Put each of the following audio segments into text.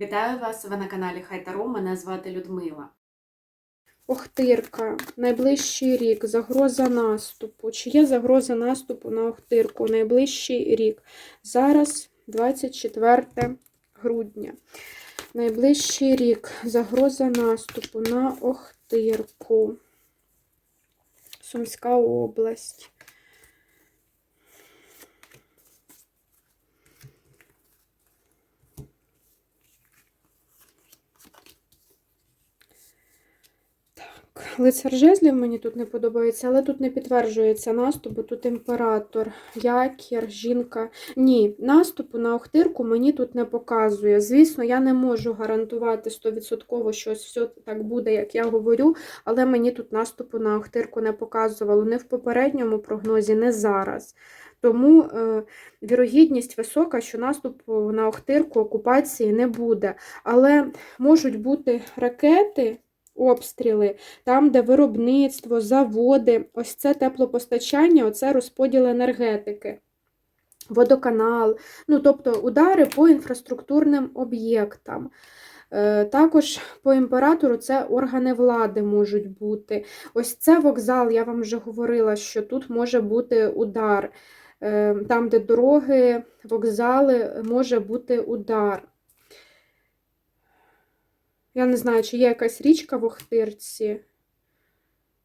Вітаю вас! Ви на каналі Хайтару. Мене звати Людмила. Охтирка. Найближчий рік. Загроза наступу. Чи є загроза наступу на Охтирку? Найближчий рік. Зараз 24 грудня. Найближчий рік. Загроза наступу на Охтирку. Сумська область. Лицар жезлів мені тут не подобається, але тут не підтверджується наступ, бо тут імператор, якір, жінка. Ні, наступу на Охтирку мені тут не показує. Звісно, я не можу гарантувати 100%, що все так буде, як я говорю, але мені тут наступу на Охтирку не показувало не в попередньому прогнозі, не зараз. Тому е, вірогідність висока, що наступу на Охтирку окупації не буде. Але можуть бути ракети обстріли, там, де виробництво, заводи, ось це теплопостачання, оце розподіл енергетики, водоканал, ну, тобто удари по інфраструктурним об'єктам. Е, Також по імператору це органи влади можуть бути. Ось це вокзал, я вам вже говорила, що тут може бути удар. Е, Там, де дороги, вокзали, може бути удар. Я не знаю, чи є якась річка в Охтирці.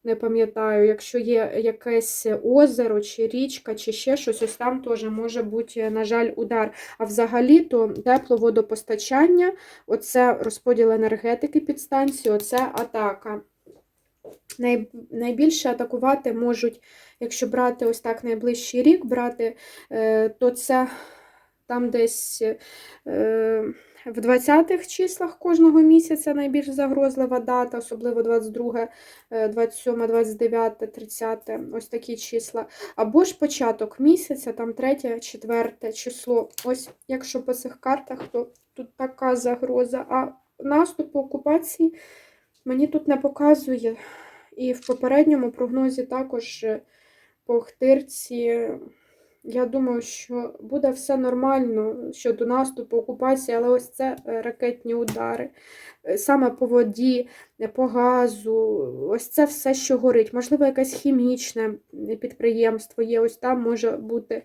Не пам'ятаю, якщо є якесь озеро, чи річка, чи ще щось, ось там теж може бути, на жаль, удар. А взагалі-то тепловодопостачання, оце розподіл енергетики під станцію, оце атака. Най, найбільше атакувати можуть, якщо брати ось так найближчий рік, брати, е, то це там десь. Е, в 20-х числах кожного місяця найбільш загрозлива дата, особливо 22, 27, 29, 30, ось такі числа. Або ж початок місяця, там 3, 4 число. Ось, якщо по цих картах, то тут така загроза. А наступ окупації мені тут не показує. І в попередньому прогнозі також по Охтирці. Я думаю, що буде все нормально щодо наступу, окупації, але ось це е, ракетні удари. Е, Саме по воді, е, по газу, ось це все, що горить. Можливо, якесь хімічне підприємство є, ось там може бути